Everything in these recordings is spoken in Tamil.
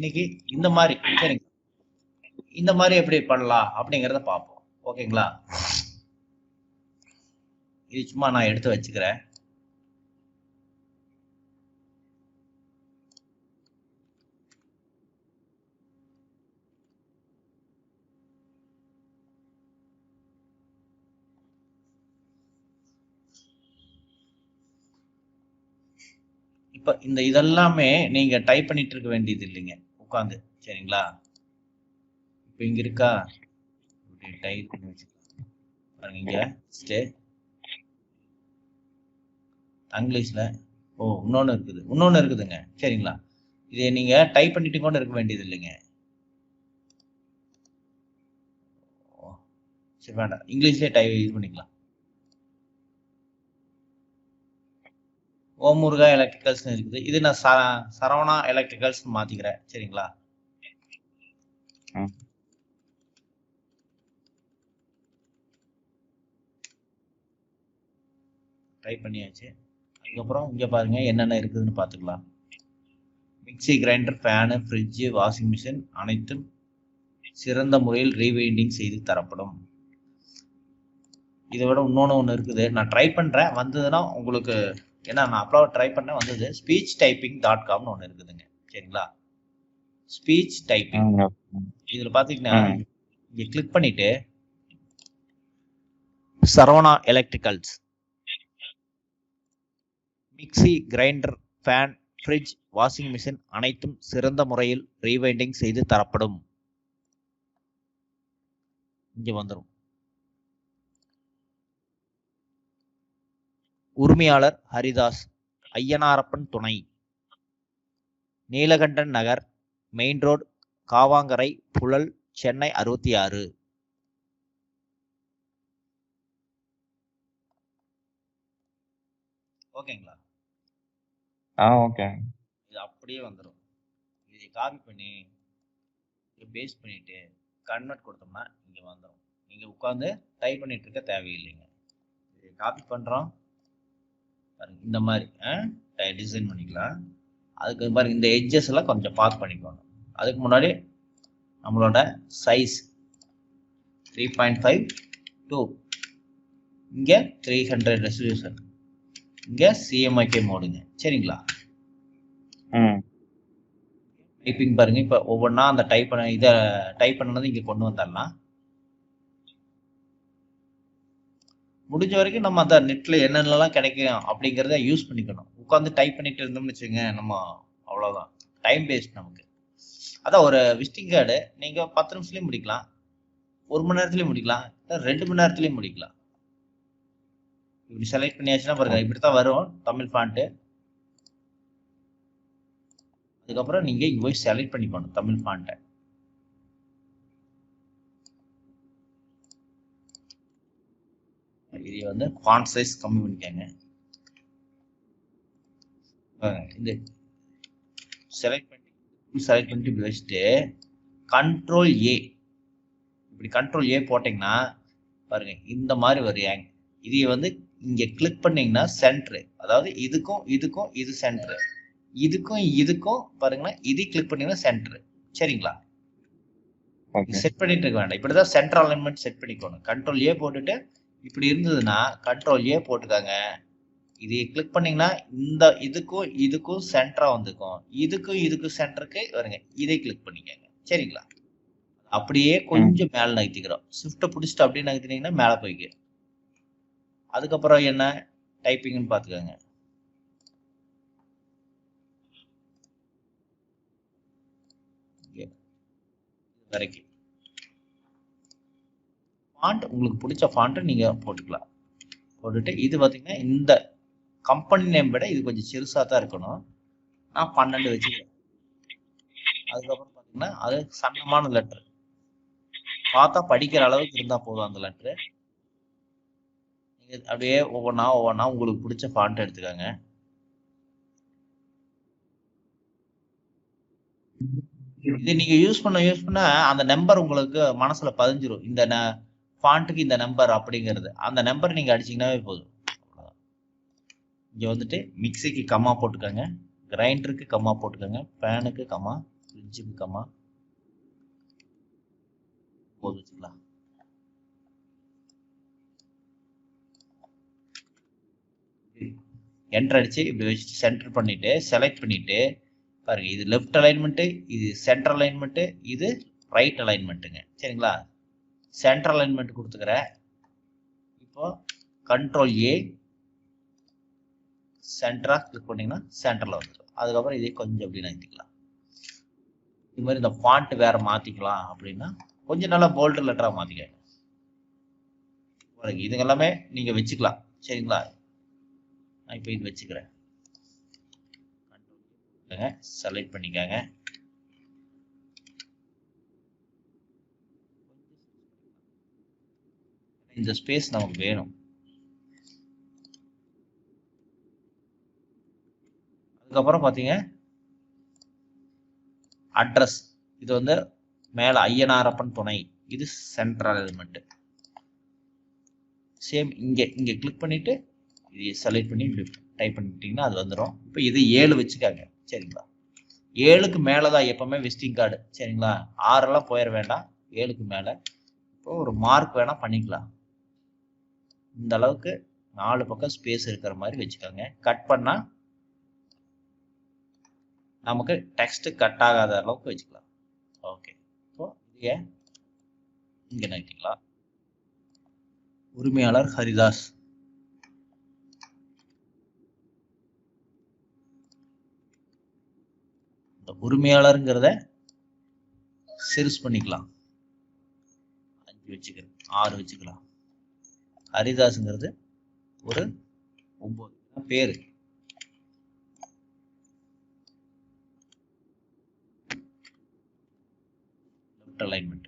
இன்னைக்கு இந்த மாதிரி சரிங்க. இந்த மாதிரி எப்படி பண்ணலாம் அப்படிங்கிறத பார்ப்போம். ஓகேங்களா? இது சும்மா நான் எடுத்து வச்சுக்கிறேன். இப்ப இந்த இதெல்லாமே நீங்க டைப் பண்ணிட்டு இருக்க வேண்டியது இல்லைங்க. உட்காந்து சரிங்களா? இப்போ இங்க இருக்கா? இப்படி டைப் பண்ணி வச்சுக்கலாம். பாருங்க இங்க ஸ்டே இங்கிலீஷ்ல ஓ இன்னொன்று இருக்குது. இன்னொன்று இருக்குதுங்க சரிங்களா? இதை நீங்க டைப் பண்ணிட்டு கூட இருக்க வேண்டியது இல்லைங்க. ஓ, சரி வேண்டாம். இங்கிலீஷ்லேயே டைப் இது பண்ணிக்கலாம். ஓம் முருகா எலக்ட்ரிக்கல்ஸ் இருக்குது. இது நான் சரவணா எலக்ட்ரிக்கல்ஸ் மாத்திக்கிறேன். சரிங்களா. டைப் பண்ணியாச்சு. அதுக்கப்புறம் இங்க பாருங்க என்னென்ன இருக்குதுன்னு பார்த்துக்கலாம். Mixie grinder fan fridge washing machine அனைத்தும் சிறந்த முறையில் ரீவைண்டிங் செய்து தரப்படும். இதை விட இன்னொன்று ஒன்று இருக்குது. நான் ட்ரை பண்ணுறேன் வந்ததுன்னா உங்களுக்கு ஏன்னா நான் அப்லோட் ட்ரை பண்ண வந்தது ஸ்பீச் டைப்பிங் டாட் காம்னு ஒன்று இருக்குதுங்க. சரிங்களா? ஸ்பீச் டைப்பிங் இதில் பார்த்தீங்கன்னா. இங்கே கிளிக் பண்ணிட்டு Saravana electricals mixie grinder fan fridge washing machine அனைத்தும் சிறந்த முறையில் ரீவைண்டிங் செய்து தரப்படும். இங்கே வந்துடும் உரிமையாளர் ஹரிதாஸ் ஐயனாரப்பன் துணை. நீலகண்டன் நகர் மெயின் ரோடு காவாங்கரை புழல் சென்னை அறுபத்தி ஆறு ஓகேங்களா? ஆ ஓகே. இது அப்படியே வந்துடும் இதை காப்பி பண்ணி பேஸ்ட் பண்ணிட்டு கன்வெர்ட் கொடுத்தோம்னா இங்கே வந்துடும் நீங்கள் உட்காந்து டைப் பண்ணிட்டு இருக்க தேவையில்லைங்க. இதை காப்பி பண்ணுறோம் பாருங்க. இந்த மாதிரி டிசைன் பண்ணிக்கலாம். அதுக்கு பாருங்க இந்த எட்ஜஸ் எல்லாம் கொஞ்சம் பார்த்து பண்ணிக்கணும். அதுக்கு முன்னாடி நம்மளோட size three point five two இங்கே த்ரீ ஹண்ட்ரட் ரெசல்யூஷன் இங்கே சிஎம்ஐகே மோடுங்க சரிங்களா? ம். டைப்பிங் பாருங்க இப்போ ஒவ்வொன்றா அந்த டைப் பண்ண இதை டைப் பண்ணது இங்கே கொண்டு வந்துடலாம். முடிஞ்ச வரைக்கும் நம்ம அந்த நெட்ல என்னென்னலாம் கிடைக்கும் அப்படிங்கிறத யூஸ் பண்ணிக்கணும். உட்காந்து டைப் பண்ணிட்டு இருந்தோம்னு வச்சுங்க நம்ம அவ்வளோதான் டைம் வேஸ்ட் நமக்கு. அதான் ஒரு விசிட்டிங் கார்டு நீங்கள் பத்து நிமிஷத்துலேயும் முடிக்கலாம். ஒரு மணி நேரத்துலையும் முடிக்கலாம். இல்லை ரெண்டு மணி நேரத்துலையும் முடிக்கலாம். இப்படி செலக்ட் பண்ணியாச்சுன்னா பாருங்க இப்படி தான் வரும் தமிழ் ஃபாண்ட்டு அதுக்கப்புறம் நீங்கள் இங்கே போய் செலக்ட் பண்ணிக்கணும் தமிழ் ஃபாண்ட்டை இது வந்து ஃபாண்ட் சைஸ் கம்மி பண்ணிக்கங்க. இந்த செலக்ட் பண்ணி செலக்ட் பண்ணிட்டு இப்படி வச்சுட்டு கண்ட்ரோல் ஏ இப்படி கண்ட்ரோல் ஏ போட்டிங்கன்னா பாருங்க இந்த மாதிரி வரும் இதை வந்து இங்க கிளிக் பண்ணீங்கன்னா சென்டர் அதாவது இதுக்கும் இதுக்கும் இது சென்டர் இதுக்கும் இதுக்கும் பாருங்கன்னா இது கிளிக் பண்ணீங்கன்னா சென்டர் சரிங்களா? செட் பண்ணிட்டு இருக்க வேண்டாம். இப்படிதான் சென்டர் அலைன்மெண்ட் செட் பண்ணிக்கணும். கண்ட்ரோல் ஏ போட்டுட்டு இப்படி இருந்ததுன்னா கண்ட்ரோல் ஏ போட்டுக்காங்க. இது கிளிக் பண்ணீங்கன்னா இந்த இதுக்கும் இதுக்கும் சென்டரா வந்துக்கும். இதுக்கும் இதுக்கும் சென்டருக்கு வருங்க. இதை கிளிக் பண்ணிக்கங்க. சரிங்களா? அப்படியே கொஞ்சம் மேல நகர்த்திக்கிறோம். ஷிஃப்ட்டை பிடிச்சிட்டு அப்படியே நகர்த்தினீங்கன்னா மேல போய்க்கு அதுக்கப்புறம் என்ன? டைப்பிங்னு பார்த்துக்கோங்க. வரைக்கும். ஃபாண்ட் உங்களுக்கு பிடிச்ச ஃபாண்ட்டை நீங்கள் போட்டுக்கலாம். போட்டுட்டு இது பார்த்தீங்கன்னா இந்த கம்பெனி நேம் விட இது கொஞ்சம் சிறுசாக தான் இருக்கணும். நான் பன்னெண்டு வச்சுக்கிறேன். அதுக்கப்புறம் பார்த்தீங்கன்னா அது சன்னமான லெட்டர் பார்த்தா படிக்கிற அளவுக்கு இருந்தால் போதும் அந்த லெட்டரு நீங்கள் அப்படியே ஒவ்வொன்றா ஒவ்வொன்றா உங்களுக்கு பிடிச்ச ஃபாண்ட் எடுத்துக்கோங்க. இது நீங்க யூஸ் பண்ண யூஸ் பண்ண அந்த நம்பர் உங்களுக்கு மனசுல பதிஞ்சிரும். இந்த ஃபாண்ட்டுக்கு இந்த நம்பர் அப்படிங்கிறது. அந்த நம்பர் நீங்கள் அடிச்சீங்கன்னாவே போதும். இங்கே வந்துட்டு மிக்ஸிக்கு கம்மா போட்டுக்கோங்க. கிரைண்டருக்கு கம்மா போட்டுக்கோங்க. ஃபேனுக்கு கம்மா ஃப்ரிட்ஜுக்கு கம்மா போது வச்சுக்கலாம். என்டர் அடிச்சு இப்படி வச்சு சென்டர் பண்ணிட்டு செலக்ட் பண்ணிட்டு பாருங்க இது லெஃப்ட் அலைன்மெண்ட்டு இது சென்டர் அலைன்மெண்ட்டு இது ரைட் அலைன்மெண்ட்டுங்க சரிங்களா? சென்ட்ரல் அலைன்மெண்ட் கொடுத்துக்கிறேன் இப்போ கண்ட்ரோல் ஏ சென்டராக கிளிக் பண்ணிங்கன்னா சென்டரில் வந்துடும் அதுக்கப்புறம் இதே கொஞ்சம் அப்படி நகர்த்திக்கலாம். இது மாதிரி இந்த ஃபாண்ட் வேற மாற்றிக்கலாம் அப்படின்னா கொஞ்சம் நல்லா போல்டு லெட்டராக மாற்றிக்கங்க பாருங்க இதுங்க எல்லாமே நீங்கள் வச்சுக்கலாம். சரிங்களா? நான் இப்போ இது வச்சுக்கிறேன். செலக்ட் பண்ணிக்கோங்க. இந்த ஸ்பேஸ் நமக்கு வேணும். அதுக்கப்புறம் பார்த்தீங்க அட்ரஸ் இது வந்து மேலே ஐயனாரப்பன் துணை. இது சென்ட்ரல் எலிமெண்ட்டு சேம் இங்கே இங்கே கிளிக் பண்ணிவிட்டு இது செலக்ட் பண்ணி இப்படி டைப் பண்ணிட்டீங்கன்னா அது வந்துடும் இப்போ இது ஏழு வச்சுக்காங்க. சரிங்களா? ஏழுக்கு மேலே தான் எப்போவுமே விசிட்டிங் கார்டு சரிங்களா? ஆறெல்லாம் போயிட வேண்டாம். ஏழுக்கு மேலே. இப்போ ஒரு மார்க் வேணால் பண்ணிக்கலாம். இந்த அளவுக்கு நாலு பக்கம் ஸ்பேஸ் இருக்கிற மாதிரி வச்சுக்கோங்க. கட் பண்ணால் நமக்கு டெக்ஸ்ட் கட் ஆகாத அளவுக்கு வச்சுக்கலாம். ஓகே இப்போ இதைய இங்கே நினைக்கலாம் உரிமையாளர் ஹரிதாஸ். இந்த உரிமையாளருங்கிறத சிறுஸ் பண்ணிக்கலாம். அஞ்சு வச்சுக்கிறேன் ஆறு வச்சுக்கலாம். ஹரிதாஸுங்கிறது ஒரு ஒன்பது பேரு. லெஃப்ட் அலைன்மெண்ட்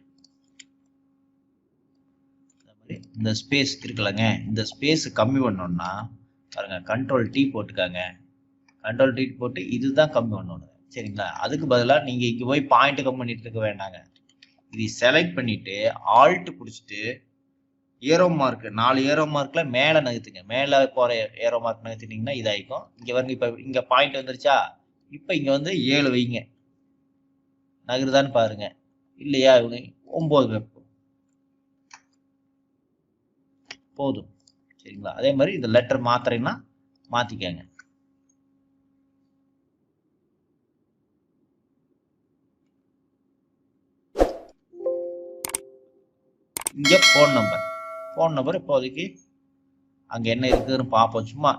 இந்த ஸ்பேஸ் இருக்குல்லங்க. இந்த ஸ்பேஸ் கம்மி பண்ணோம்னா பாருங்க கண்ட்ரோல் டி போட்டுக்காங்க. கண்ட்ரோல் டி போட்டு இதுதான் கம்மி பண்ணணும் சரிங்களா? அதுக்கு பதிலாக நீங்கள் இங்கே போய் பாயிண்ட் கம்மி பண்ணிட்டு இருக்க வேண்டாங்க. இது செலக்ட் பண்ணிட்டு ஆல்ட் பிடிச்சிட்டு ஏரோ மார்க். நாலு ஏரோ மார்க்ல மேலே நகர்த்துங்க. மேலே போகிற ஏரோ மார்க் நகர்த்தினீங்கன்னா இதாயிக்கும் இங்கே வந்து இப்போ இங்கே பாயிண்ட் வந்துருச்சா? இப்போ இங்கே வந்து ஏழு வைங்க. நகருதான்னு பாருங்க. இல்லையா? இவனு வைப்போம். போதும். சரிங்களா? அதே மாதிரி இந்த லெட்டர் மாத்திரைன்னா மாத்திக்கங்க. இங்க ஃபோன் நம்பர் ஃபோன் நம்பர் இப்போதைக்கு அங்க என்ன இருக்குதுன்னு பார்ப்போம். சும்மா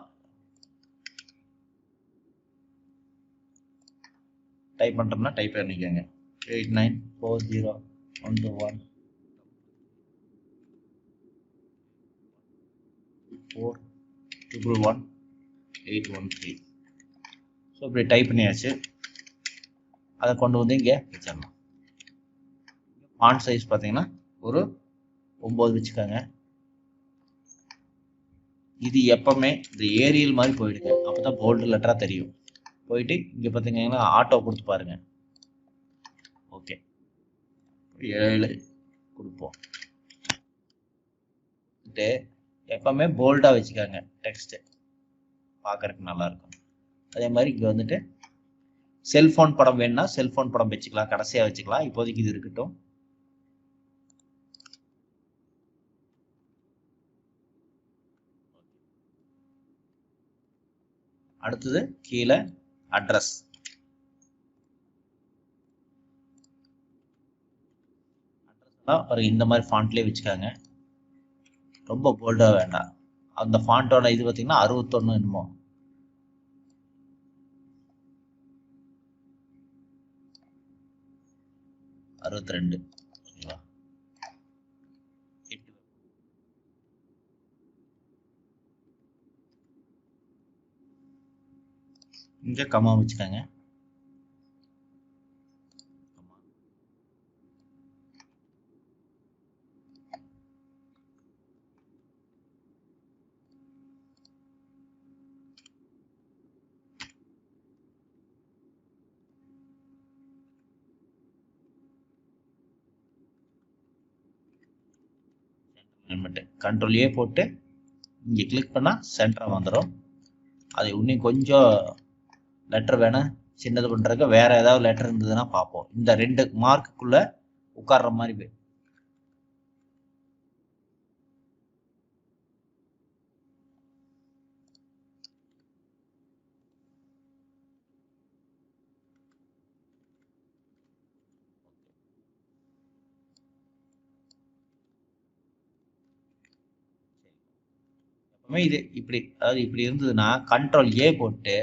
டைப் பண்றோம்னா டைப் பண்ணிக்கோங்க. Eight nine four zero one two one four triple one eight one three so இப்படி டைப் பண்ணியாச்சு. அதை கொண்டு வந்து இங்கே வச்சிடலாம் ஃபாண்ட் சைஸ் பார்த்தீங்கன்னா ஒரு ஒம்பது வச்சுக்கோங்க. இது எப்பவுமே இந்த ஏரியல் மாதிரி போயிடுங்க அப்போ தான் போல்டு லெட்டராக தெரியும். போயிட்டு இங்கே பார்த்தீங்கன்னா ஆட்டோ கொடுத்து பாருங்க. ஓகே ஏழு கொடுப்போம். எப்பவுமே போல்டாக வச்சுக்காங்க டெக்ஸ்ட் பார்க்கறதுக்கு நல்லா இருக்கும். அதே மாதிரி இங்கே வந்துட்டு செல்ஃபோன் படம் வேணும்னா செல்ஃபோன் படம் வச்சுக்கலாம். கடைசியாக வச்சுக்கலாம். இப்போதைக்கு இது இருக்கட்டும். அடுத்தது கீழே அட்ரஸ் அட்ரஸ்லாம் ஒரு இந்த மாதிரி ஃபாண்ட்லேயே வச்சுக்காங்க. ரொம்ப போல்டாக வேண்டாம். அந்த ஃபாண்ட்டோட இது பார்த்தீங்கன்னா அறுபத்தொன்று என்னமோ. அறுபத்தி ரெண்டு ஓகேவா எட்டு இங்கே கமா வச்சுக்கோங்க. கண்ட்ரோல் ஏ போட்டு இங்கே கிளிக் பண்ணால் சென்டராக வந்துடும் அது இன்னும் கொஞ்சம் லெட்டர் வேணால் சின்னது பண்ணுறதுக்கு வேற ஏதாவது லெட்டர் இருந்ததுன்னா பார்ப்போம். இந்த ரெண்டு மார்க்குக்குள்ள உட்கார்ற மாதிரி போய். எப்பவுமே இது இப்படி அதாவது இப்படி இருந்ததுன்னா கண்ட்ரோல் ஏ போட்டு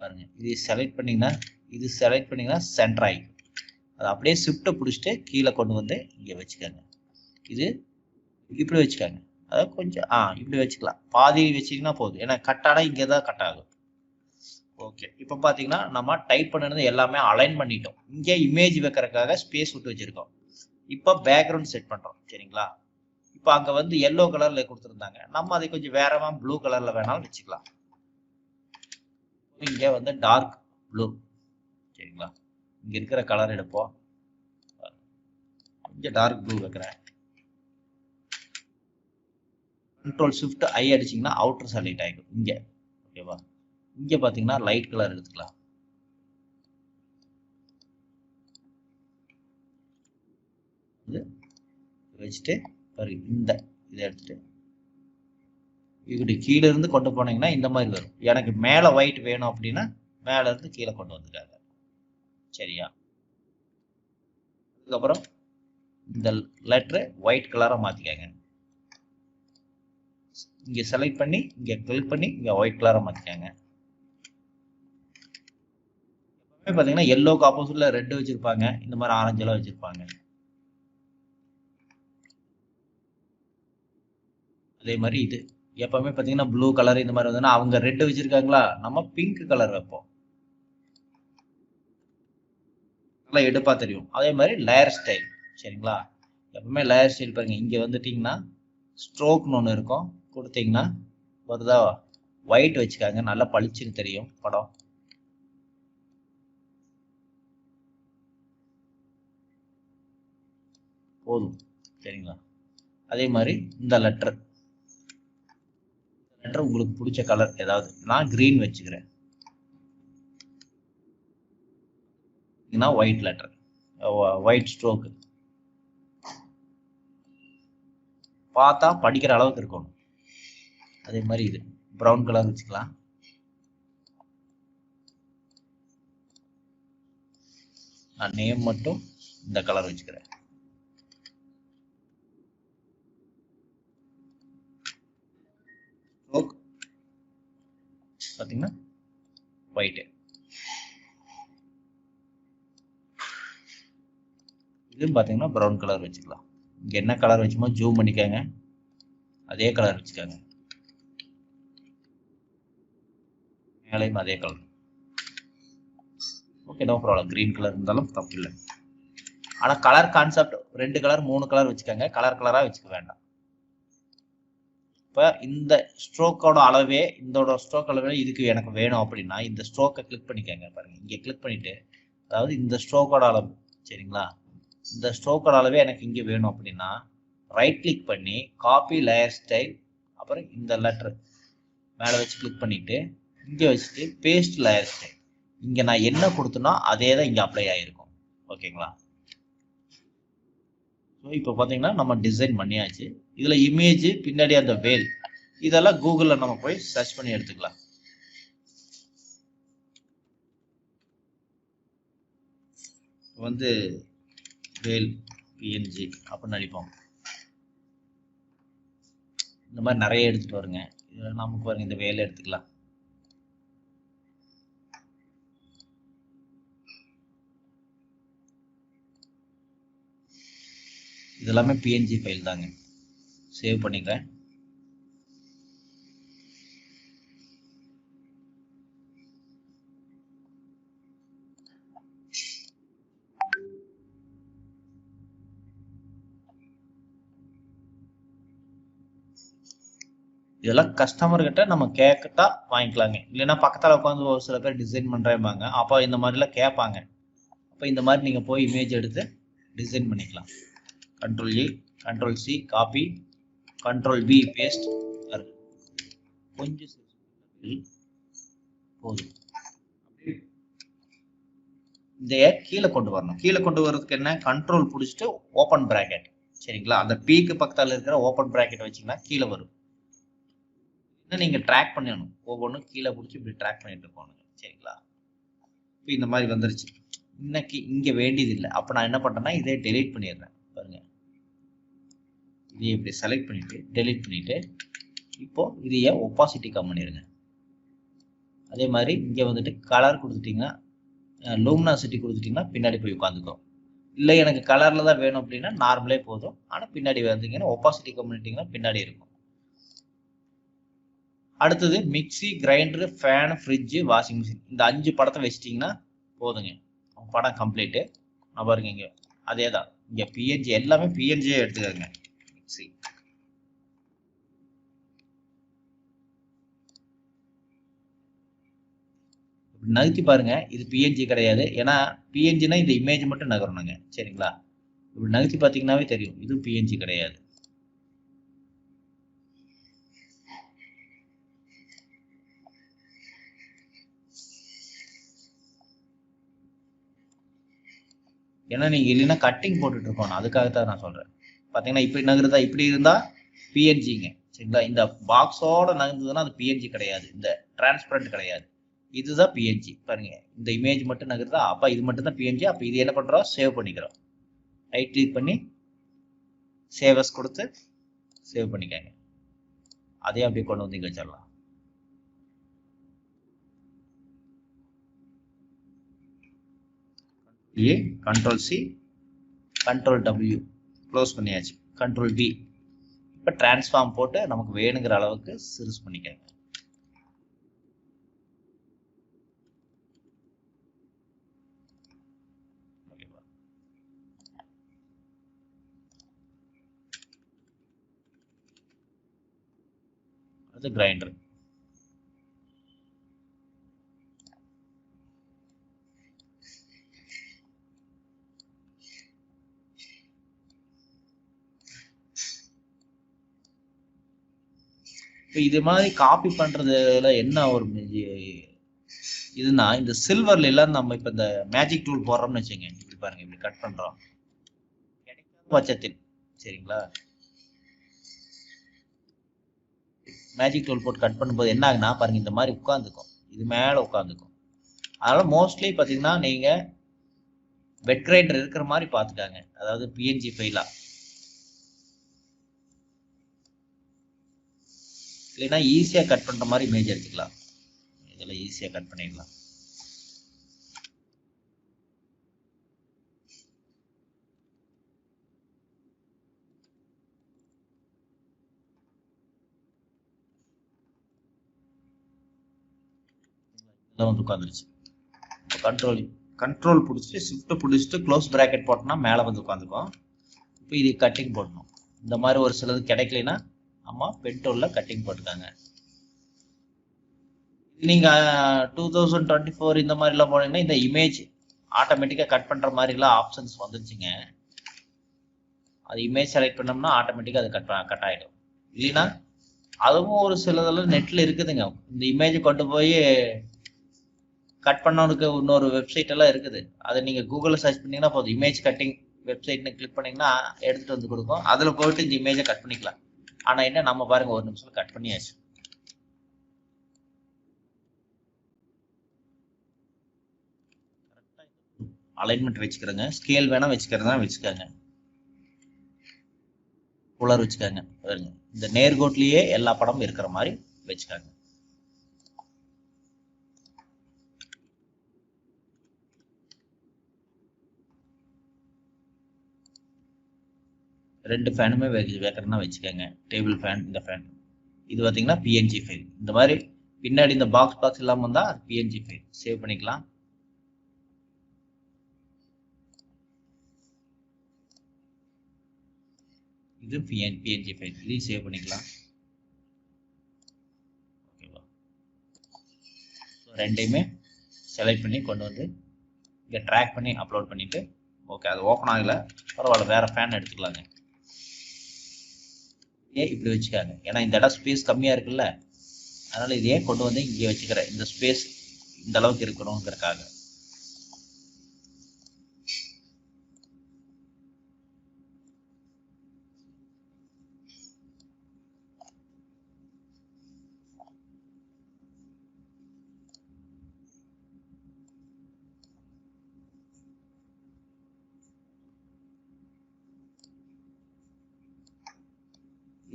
பாருங்க. இது செலக்ட் பண்ணீங்கன்னா இது செலக்ட் பண்ணீங்கன்னா சென்டர் ஆகிக்கும் அது அப்படியே ஷிஃப்ட்டை பிடிச்சிட்டு கீழே கொண்டு வந்து இங்கே வச்சுக்கோங்க. இது இப்படி வச்சுக்கோங்க. அதாவது கொஞ்சம் ஆ இப்படி வச்சுக்கலாம். பாதி வச்சிங்கன்னா போதும். ஏன்னா கட் ஆனால் இங்கே தான் கட் ஆகும். ஓகே இப்போ பார்த்தீங்கன்னா நம்ம டைப் பண்ணது எல்லாமே அலைன் பண்ணிட்டோம். இங்கே இமேஜ் வைக்கிறதுக்காக ஸ்பேஸ் விட்டு வச்சுருக்கோம். இப்போ பேக்ரவுண்ட் செட் பண்ணுறோம் சரிங்களா? இப்போ அங்கே வந்து எல்லோ கலரில் கொடுத்துருந்தாங்க. நம்ம அதை கொஞ்சம் வேறவா ப்ளூ கலரில் வேணாலும் வச்சுக்கலாம். இங்கே வந்து டார்க் ப்ளூ சரிங்களா? இங்கே இருக்கிற கலர் எடுப்போம். கொஞ்சம் டார்க் ப்ளூ வைக்கிறேன். கண்ட்ரோல் ஷிஃப்ட் ஐ அடிச்சிங்கன்னா அவுட்டர் சாலிட் ஆகிடும் இங்கே. ஓகேவா? இங்கே பார்த்தீங்கன்னா லைட் கலர் எடுத்துக்கலாம். இது வச்சுட்டு பாருங்க இந்த இதை எடுத்துட்டு இப்படி கீழே இருந்து கொண்டு போனீங்கன்னா இந்த மாதிரி வரும். எனக்கு மேலே ஒயிட் வேணும் அப்படின்னா மேலே இருந்து கீழே கொண்டு வந்துட்டாங்க. சரியா? அதுக்கப்புறம் இந்த லெட்டரை ஒயிட் கலராக மாற்றிக்காங்க இங்கே செலக்ட் பண்ணி இங்கே கிளிக் பண்ணி இங்கே ஒயிட் கலராக மாற்றிக்காங்க எப்பவுமே பார்த்தீங்கன்னா எல்லோக்கு ஆப்போசிட்டில் ரெட் வச்சுருப்பாங்க. இந்த மாதிரி ஆரஞ்செல்லாம் வச்சுருப்பாங்க. அதே மாதிரி இது. எப்பவுமே பார்த்தீங்கன்னா ப்ளூ கலர் இந்த மாதிரி வந்ததுன்னா அவங்க ரெட் வச்சிருக்காங்களா? நம்ம பிங்க் கலர் வைப்போம். நல்லா எடுப்பா தெரியும். அதே மாதிரி லேயர் ஸ்டைல் சரிங்களா? எப்பவுமே லேயர் ஸ்டைல் பாருங்க. இங்க வந்துட்டீங்கன்னா ஸ்ட்ரோக்னு ஒன்று இருக்கும். கொடுத்தீங்கன்னா வருதா? ஒயிட் வச்சுக்காங்க. நல்லா பளிச்சுன்னு தெரியும் படம். போதும். சரிங்களா? அதே மாதிரி இந்த லெட்டர் லெட்டர் உங்களுக்கு பிடிச்ச கலர் ஏதாவது. நான் கிரீன் வச்சுக்கிறேன். ஒயிட் லெட்டர் ஒயிட் ஸ்ட்ரோக்கு பார்த்தா படிக்கிற அளவுக்கு இருக்கணும். அதே மாதிரி இது. ப்ரௌன் கலர் வச்சுக்கலாம். நான் நேம் மட்டும் இந்த கலர் வச்சுக்கிறேன் ஸ்ட்ரோக் பார்த்தீங்கன்னா ஒயிட்டு இதுவும் பார்த்தீங்கன்னா ப்ரௌன் கலர் வச்சுக்கலாம். இங்கே என்ன கலர் வச்சுமோ ஜூம் பண்ணிக்கோங்க. அதே கலர் வச்சுக்கோங்க. மேலேயும் அதே colour okay no problem green colour இருந்தாலும் தப்பு இல்லை ஆனால் கலர் கான்செப்ட் ரெண்டு கலர் மூணு கலர் வச்சுக்கோங்க. கலர் கலராக வச்சுக்க வேண்டாம். இப்போ இந்த ஸ்ட்ரோக்கோட அளவே இதோட ஸ்ட்ரோக் அளவே இதுக்கு எனக்கு வேணும் அப்படின்னா இந்த ஸ்ட்ரோக்கை கிளிக் பண்ணிக்கோங்க பாருங்கள் இங்கே கிளிக் பண்ணிட்டு அதாவது இந்த ஸ்ட்ரோக்கோட அளவு சரிங்களா? இந்த ஸ்ட்ரோக்கோட அளவே எனக்கு இங்கே வேணும் அப்படின்னா ரைட் கிளிக் பண்ணி காப்பி லேயர் ஸ்டைல் அப்புறம் இந்த லெட்டர் மேலே வச்சு கிளிக் பண்ணிவிட்டு இங்கே வச்சுட்டு பேஸ்ட் லேயர் ஸ்டைல் இங்கே நான் என்ன கொடுத்தனோ அதே தான் இங்கே அப்ளை ஆகிருக்கும் ஓகேங்களா? ஸோ இப்போ பார்த்தீங்கன்னா நம்ம டிசைன் பண்ணியாச்சு. இதில் இமேஜ் பின்னாடி அந்த வேல் இதெல்லாம் கூகுளில் நம்ம போய் சர்ச் பண்ணி எடுத்துக்கலாம். வந்து வேல் பிஎன்ஜி அப்படின்னு அடிப்போம். இந்த மாதிரி நிறைய எடுத்துட்டு வருங்க. இதில் நமக்கு பாருங்க இந்த வேலை எடுத்துக்கலாம். இது எல்லாமே பிஎன்ஜி ஃபைல் தாங்க. சேவ் பண்ணிக்கிறேன். இதெல்லாம் கஸ்டமர்கிட்ட நம்ம கேட்டா வாங்கிக்கலாங்க. இல்லைன்னா பக்கத்தில் உட்காந்து ஒரு சில பேர் டிசைன் பண்ணுறேம்பாங்க அப்போ இந்த மாதிரிலாம் கேட்பாங்க. அப்போ இந்த மாதிரி நீங்க போய் இமேஜ் எடுத்து டிசைன் பண்ணிக்கலாம். Control A control C copy control P paste கொஞ்சம் போதும். இதைய கீழே கொண்டு வரணும். கீழே கொண்டு வர்றதுக்கு என்ன? கண்ட்ரோல் பிடிச்சிட்டு ஓப்பன் பிராக்கெட் சரிங்களா? அந்த பீக்கு பக்கத்தில் இருக்கிற ஓப்பன் பிராக்கெட் வச்சிங்கன்னா கீழே வரும். இன்னும் நீங்கள் ட்ராக் பண்ணணும். ஒவ்வொன்றும் கீழே பிடிச்சி இப்படி ட்ராக் பண்ணிட்டு போகணுங்க சரிங்களா? இப்போ இந்த மாதிரி வந்துருச்சு. இன்னைக்கு இங்கே வேண்டியது இல்லை அப்போ நான் என்ன பண்ணுறேன்னா இதை டெலீட் பண்ணிடுறேன். இதை இப்படி செலக்ட் பண்ணிவிட்டு டெலீட் பண்ணிவிட்டு இப்போ இதைய ஒப்பாசிட்டி கம் பண்ணிடுங்க அதே மாதிரி இங்கே வந்துட்டு கலர் கொடுத்துட்டிங்கன்னா லூமினாசிட்டி கொடுத்துட்டிங்கன்னா பின்னாடி போய் உட்காந்துக்கும் இல்லை எனக்கு கலரில் தான் வேணும் அப்படின்னா நார்மலே போதும். ஆனால் பின்னாடி வந்தீங்கன்னா ஒப்பாசிட்டி கம் பண்ணிட்டிங்கன்னா பின்னாடி இருக்கும். அடுத்தது mixie grinder fan fridge washing machine இந்த அஞ்சு படத்தை வச்சிட்டிங்கன்னா போதுங்க. படம் கம்ப்ளீட்டு நான் பாருங்க இங்கே. அதே தான் இங்கே பிஎன்ஜி எல்லாமே பிஎன்ஜியே எடுத்துக்கோங்க மிக்ஸி இப்படி நகர்த்தி பாருங்க இது பிஎன்ஜி கிடையாது. ஏன்னா பிஎன்ஜினா இந்த இமேஜ் மட்டும் நகரணுங்க. சரிங்களா? இப்படி நகர்த்தி பார்த்தீங்கன்னாவே தெரியும். இது பிஎன்ஜி கிடையாது. ஏன்னா நீங்க இல்லைன்னா கட்டிங் போட்டுட்டு இருக்கணும். அதுக்காக தான் நான் சொல்றேன். பார்த்தீங்கன்னா இப்படி நகருதா இப்படி இருந்தால் பிஎன்ஜிங்க சரிங்களா? இந்த பாக்ஸோட நகர்ந்ததுன்னா அது பிஎன்ஜி கிடையாது. இந்த டிரான்ஸ்பரண்ட் கிடையாது. இதுதான் பிஎன்ஜி பாருங்க. இந்த இமேஜ் மட்டும் நகருதா? அப்போ இது மட்டும் தான் பிஎன்ஜி அப்போ இது என்ன பண்ணுறோம் சேவ் பண்ணிக்கிறோம். ரைட் கிளிக் பண்ணி சேவஸ் கொடுத்து சேவ் பண்ணிக்கங்க. அதையும் அப்படியே கொண்டு வந்து இங்க வச்சிடலாம். A control C control W close பண்ணியாச்சு. கண்ட்ரோல் பி இப்போ டிரான்ஸ்ஃபார்ம் போட்டு நமக்கு வேணுங்கிற அளவுக்கு சிறுசு பண்ணிக்கங்க அது கிரைண்டர் இப்போ இது மாதிரி காப்பி பண்றதுல என்ன ஒரு இதுன்னா இதுனா இந்த சில்வர்ல எல்லாம் நம்ம இப்ப இந்த மேஜிக் டூல் போடுறோம்னு வச்சுங்க இப்படி பாருங்க இப்படி கட் பண்றோம். பட்சத்தில் சரிங்களா? மேஜிக் டூல் போட்டு கட் பண்ணும்போது என்ன ஆகுனா பாருங்க இந்த மாதிரி உட்காந்துக்கும் இது மேல உட்காந்துக்கும் அதனால மோஸ்ட்லி பாத்தீங்கன்னா நீங்க வெட் கிரைண்டர் இருக்கிற மாதிரி பாத்துக்காங்க. அதாவது பிஎன்ஜி ஃபைலா இல்லைன்னா ஈஸியா கட் பண்ற மாதிரி இமேஜ் எடுத்துக்கலாம். இதெல்லாம் ஈஸியா கட் பண்ணிடலாம். இதெல்லாம் வந்து உட்காந்துருச்சு இப்போ கண்ட்ரோல் கண்ட்ரோல் பிடிச்சிட்டு ஷிஃப்ட்டு பிடிச்சிட்டு க்ளோஸ் ப்ராக்கெட் போட்டோம்னா மேலே வந்து உட்காந்துக்கும் இப்போ இது கட்டிங் போடணும். இந்த மாதிரி ஒரு சிலது கிடைக்கலனா அம்மா பென்டோலில் கட்டிங் போட்டுக்காங்க. நீங்க டூ தௌசண்ட் டுவெண்ட்டி ஃபோர் இந்த மாதிரிலாம் போனீங்கன்னா இந்த இமேஜ் ஆட்டோமேட்டிக்காக கட் பண்ணுற மாதிரிலாம் ஆப்ஷன்ஸ் வந்துருச்சுங்க. அது இமேஜ் செலக்ட் பண்ணோம்னா ஆட்டோமேட்டிக்காக அது கட் கட் ஆகிடும் இல்லைன்னா அதுவும் ஒரு சிலதெல்லாம் நெட்டில் இருக்குதுங்க. இந்த இமேஜை கொண்டு போய் கட் பண்ணவனுக்கு இன்னொரு வெப்சைட் எல்லாம் இருக்குது. அதை நீங்கள் கூகுளில் சர்ச் பண்ணீங்கன்னா போதும். இமேஜ் கட்டிங் வெப்சைட்னு கிளிக் பண்ணீங்கன்னா எடுத்துகிட்டு வந்து கொடுக்கும். அதில் போயிட்டு இந்த இமேஜை கட் பண்ணிக்கலாம். ஆனால் என்ன நம்ம பாருங்க ஒரு நிமிஷம் கட் பண்ணியாச்சு. அலைன்மெண்ட் வச்சுக்கிறேங்க. ஸ்கேல் வேணா வச்சுக்கிறதா வச்சுக்கோங்க. புலர் வச்சுக்கோங்க. பாருங்க. இந்த நேர்கோட்லயே எல்லா படமும் இருக்கிற மாதிரி வச்சுக்கோங்க. ரெண்டு ஃபேனுமே வைக்கிறதுனா வச்சுக்கோங்க. டேபிள் ஃபேன் இந்த ஃபேன் இது பார்த்தீங்கன்னா பிஎன்ஜி ஃபைல் இந்த மாதிரி பின்னாடி இந்த பாக்ஸ் பாக்ஸ் இல்லாமல் வந்தால் அது பிஎன்ஜி ஃபைல் சேவ் பண்ணிக்கலாம். இது பிஎன் பிஎன்ஜி ஃபைல் இதையும் சேவ் பண்ணிக்கலாம். ஓகேவா ஸோ ரெண்டையுமே செலக்ட் பண்ணி கொண்டு வந்து இங்கே ட்ராக் பண்ணி அப்லோட் பண்ணிவிட்டு ஓகே அது ஓப்பன் ஆகலை. பரவாயில்ல வேறு ஃபேன் எடுத்துக்கலாங்க. இப்படி வச்சுக்காங்க ஏன்னா இந்த இடம் ஸ்பேஸ் கம்மியாக இருக்குல்ல. அதனால் இதையே கொண்டு வந்து இங்கே வச்சுக்கிறேன். இந்த ஸ்பேஸ் இந்த அளவுக்கு இருக்கணுங்கிறக்காக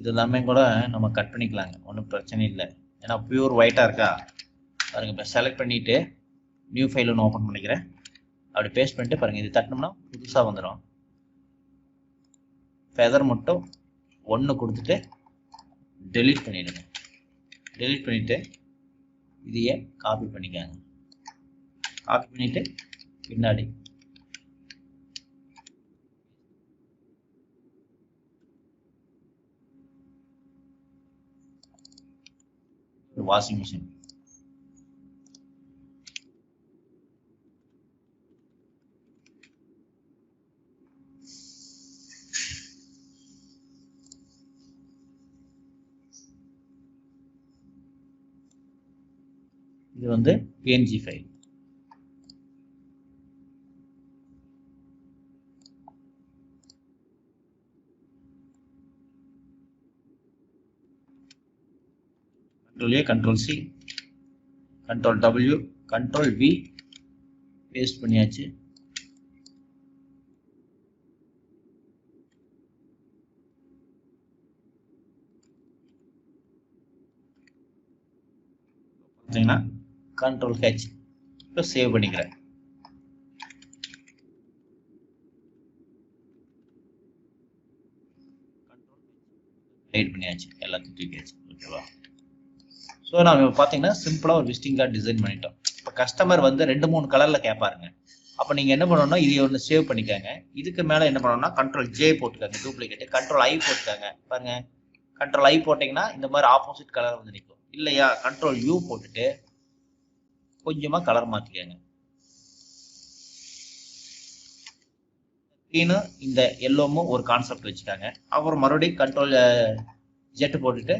இது எல்லாமே கூட நம்ம கட் பண்ணிக்கலாங்க. ஒன்றும் பிரச்சனை இல்லை. ஏன்னா பியூர் ஒயிட்டாக இருக்கா? பாருங்க இப்போ செலக்ட் பண்ணிவிட்டு நியூ ஃபைல் ஒன்று ஓப்பன் பண்ணிக்கிறேன். அப்படி பேஸ்ட் பண்ணிட்டு பாருங்கள் இது தட்டினோம்னா புதுசாக வந்துடும் ஃபெதர் மட்டும் ஒன்று கொடுத்துட்டு டெலீட் பண்ணிடுங்க. டெலீட் பண்ணிவிட்டு இதையே காப்பி பண்ணிக்கோங்க. காப்பி பண்ணிவிட்டு பின்னாடி வாஷிங் மிஷின் இது வந்து PNG file control A control C control W control V paste பண்ணியாச்சு. பார்த்தீங்கன்னா கண்ட்ரோல் ஹெச் இப்போ சேவ் பண்ணிக்கிறேன். ஹைட் பண்ணியாச்சு. எல்லாத்தையும் தூக்கியாச்சு. ஓகேவா ஸோ நம்ம பார்த்தீங்கன்னா சிம்பிளாக ஒரு விசிட்டிங் கார்டு டிசைன் பண்ணிட்டோம். இப்போ கஸ்டமர் வந்து ரெண்டு மூணு கலரில் கேட்பாருங்க அப்போ நீங்கள் என்ன பண்ணணும்னா இதை ஒன்று சேவ் பண்ணிக்காங்க. இதுக்கு மேலே என்ன பண்ணணும்னா கண்ட்ரோல் ஜே போட்டுக்காங்க. டூப்ளிகேட் கண்ட்ரோல் ஐ போட்டுக்காங்க. பாருங்க. கண்ட்ரோல் ஐ போட்டிங்கன்னா இந்த மாதிரி ஆப்போசிட் கலர் வந்து நிற்கும் இல்லையா? கண்ட்ரோல் யூ போட்டுட்டு கொஞ்சமாக கலர் மாற்றிக்காங்க க்ரீனு இந்த எல்லோமும் ஒரு கான்செப்ட் வச்சுக்காங்க. அப்புறம் மறுபடியும் கண்ட்ரோல் ஜெட் போட்டுட்டு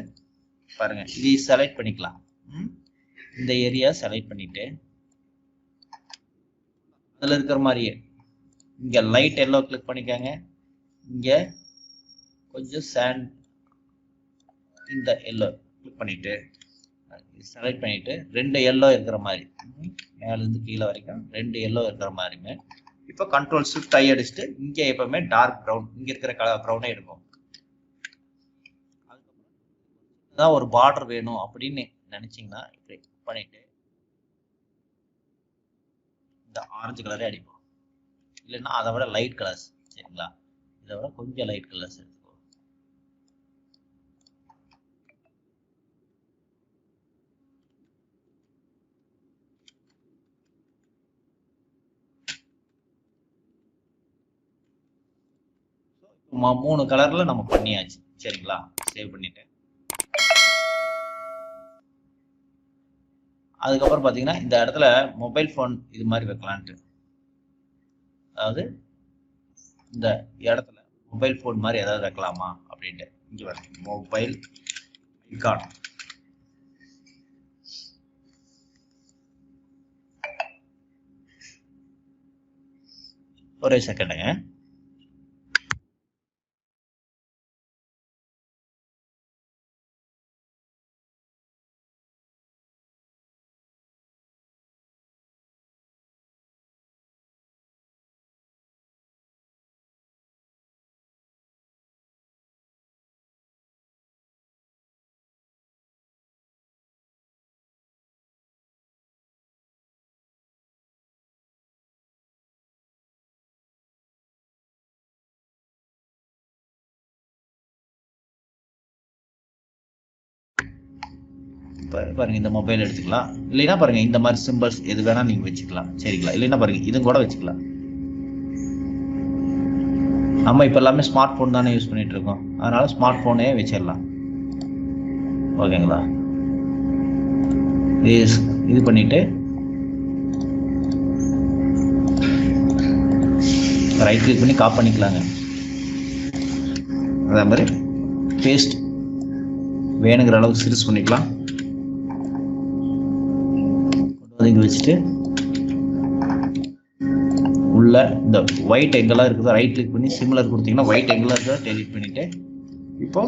பாருங்க இது செலக்ட் பண்ணிக்கலாம். ம்? இந்த ஏரியா செலக்ட் பண்ணிட்டு அதில் இருக்கிற மாதிரியே இங்கே லைட் எல்லோ கிளிக் பண்ணிக்கோங்க. இங்கே கொஞ்சம் சேண்ட் இந்த எல்லோ கிளிக் பண்ணிட்டு செலக்ட் பண்ணிட்டு ரெண்டு எல்லோ இருக்கிற மாதிரி ம், மேலேருந்து கீழே வரைக்கும் ரெண்டு எல்லோ இருக்கிற மாதிரிமே இப்போ கண்ட்ரோல் ஸ்விஃப்ட் ஐ அடிச்சுட்டு இங்கே எப்பவுமே டார்க் ப்ரௌன் இங்கே இருக்கிற கலர் ப்ரௌனே எடுக்கும் தான் ஒரு பார்டர் வேணும் அப்படின்னு நினைச்சிங்கன்னா இப்படி பண்ணிட்டு இந்த ஆரஞ்சு கலரே அடிப்போம். இல்லைன்னா அதை விட லைட் கலர்ஸ் சரிங்களா? இதை விட கொஞ்சம் லைட் கலர்ஸ் எடுத்துக்கோ. மூணு கலர்ல நம்ம பண்ணியாச்சு சரிங்களா? சேவ் பண்ணிட்டேன் அதுக்கப்புறம் பார்த்தீங்கன்னா இந்த இடத்துல மொபைல் ஃபோன் இது மாதிரி வைக்கலான்ட்டு. அதாவது இந்த இடத்துல மொபைல் ஃபோன் மாதிரி ஏதாவது வைக்கலாமா அப்படின்ட்டு. இங்கே வர மொபைல் ஐகான் ஒரே செகண்டுங்க பாருங்க இந்த மொபைல் எடுத்துக்கலாம். இல்லைன்னா பாருங்க இந்த மாதிரி சிம்பிள்ஸ் எது வேணா நீங்க வச்சுக்கலாம். சரிங்களா? இல்லைன்னா பாருங்க இதுவும் கூட வச்சுக்கலாம். நம்ம இப்ப எல்லாமே ஸ்மார்ட் போன் தானே யூஸ் பண்ணிட்டு இருக்கோம். அதனால ஸ்மார்ட் போனே வச்சிடலாம். ஓகேங்களா? இது இது பண்ணிட்டு ரைட் கிளிக் பண்ணி காப் பண்ணிக்கலாங்க. அதே மாதிரி பேஸ்ட் வேணுங்கிற அளவுக்கு சிரிஸ் பண்ணிக்கலாம். கொண்டு வச்சுட்டு உள்ள இந்த ஒயிட் எங்கெல்லாம் இருக்குதோ? ரைட் கிளிக் பண்ணி சிம்லர் கொடுத்தீங்கன்னா ஒயிட் எங்கெல்லாம் இருக்கோ டெலிட் பண்ணிவிட்டு இப்போ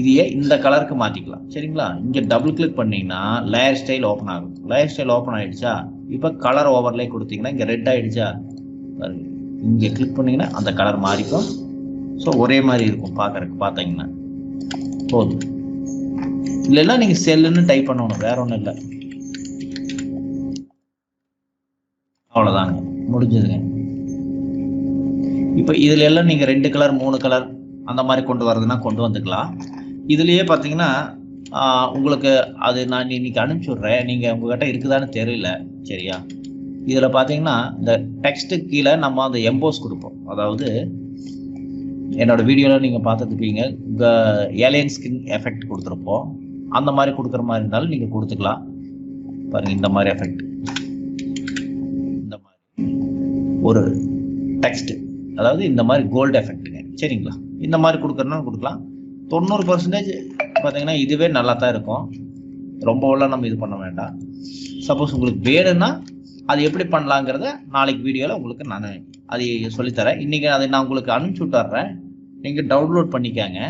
இதையே இந்த கலருக்கு மாற்றிக்கலாம் சரிங்களா? இங்கே டபுள் கிளிக் பண்ணீங்கன்னா லேயர் ஸ்டைல் ஓப்பன் ஆகும். லேயர் ஸ்டைல் ஓப்பன் ஆயிடுச்சா? இப்போ கலர் ஓவர்லே கொடுத்தீங்கன்னா இங்கே ரெட் ஆகிடுச்சா இங்கே கிளிக் பண்ணிங்கன்னா அந்த கலர் மாறிக்கும். ஸோ ஒரே மாதிரி இருக்கும் பார்க்கறதுக்கு பார்த்தீங்கன்னா. போதும். இல்லைன்னா நீங்கள் செல்லுன்னு டைப் பண்ணணும். வேற ஒன்றும் இல்லை. அவ்வளோதாங்க முடிஞ்சதுங்க. இப்போ இதுல எல்லாம் நீங்க ரெண்டு கலர் மூணு கலர் அந்த மாதிரி கொண்டு வரதுன்னா கொண்டு வந்துக்கலாம். இதுலயே பார்த்தீங்கன்னா உங்களுக்கு அது நான் இன்னைக்கு அனுப்பிச்சி விட்றேன். நீங்கள் உங்ககிட்ட இருக்குதான்னு தெரியல. சரியா? இதில் பார்த்தீங்கன்னா இந்த டெக்ஸ்ட்டு கீழே நம்ம அந்த எம்போஸ் கொடுப்போம். அதாவது என்னோட வீடியோவில் நீங்கள் பார்த்துருப்பீங்க ஏலியன் ஸ்கின் எஃபெக்ட் கொடுத்துருப்போம். அந்த மாதிரி கொடுக்குற மாதிரி இருந்தாலும் நீங்கள் கொடுத்துக்கலாம். பாருங்கள் இந்த மாதிரி எஃபெக்ட் ஒரு டெக்ஸ்ட் அதாவது இந்த மாதிரி கோல்டு எஃபெக்ட்டுங்க சரிங்களா? இந்த மாதிரி கொடுக்குறனால கொடுக்கலாம். தொண்ணூறு பர்சன்டேஜ் பார்த்தீங்கன்னா இதுவே நல்லா தான் இருக்கும். ரொம்ப உள்ள நம்ம இது பண்ண வேண்டாம். சப்போஸ் உங்களுக்கு வேணும்னா அது எப்படி பண்ணலாங்கிறத நாளைக்கு வீடியோவில் உங்களுக்கு நான் அதை சொல்லித்தரேன். இன்றைக்கி அதை நான் உங்களுக்கு அனுப்பிச்சி விட்டுறேன். நீங்கள் டவுன்லோட் பண்ணிக்காங்க.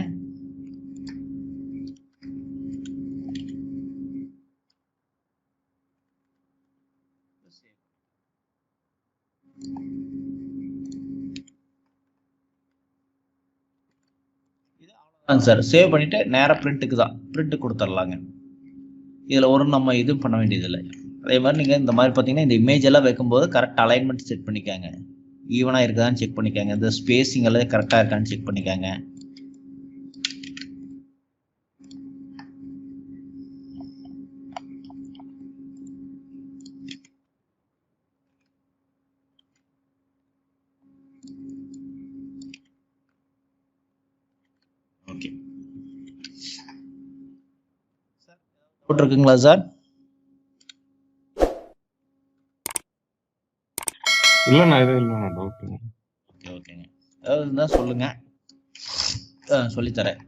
சார் சேவ் பண்ணிவிட்டு நேராக பிரிண்ட்டுக்கு தான். ப்ரிண்ட்டு கொடுத்துர்லாங்க. இதில் ஒரு நம்ம இது பண்ண வேண்டியதில்லை. அதே மாதிரி நீங்கள் இந்த மாதிரி பார்த்தீங்கன்னா இந்த இமேஜ் எல்லாம் வைக்கும்போது கரெக்ட் அலைன்மெண்ட் செட் பண்ணிக்காங்க. ஈவனாக இருக்குதான்னு செக் பண்ணிக்கோங்க. இந்த ஸ்பேஸிங் எல்லாம் கரெக்டாக இருக்கான்னு செக் பண்ணிக்கோங்க. டவுட் இருக்குங்களா சார்? இல்லண்ணா இது இல்லண்ணா டவுட் ஓகே ஓகேங்க. ஏதாவது இருந்தால் சொல்லுங்க. சொல்லித்தரேன்.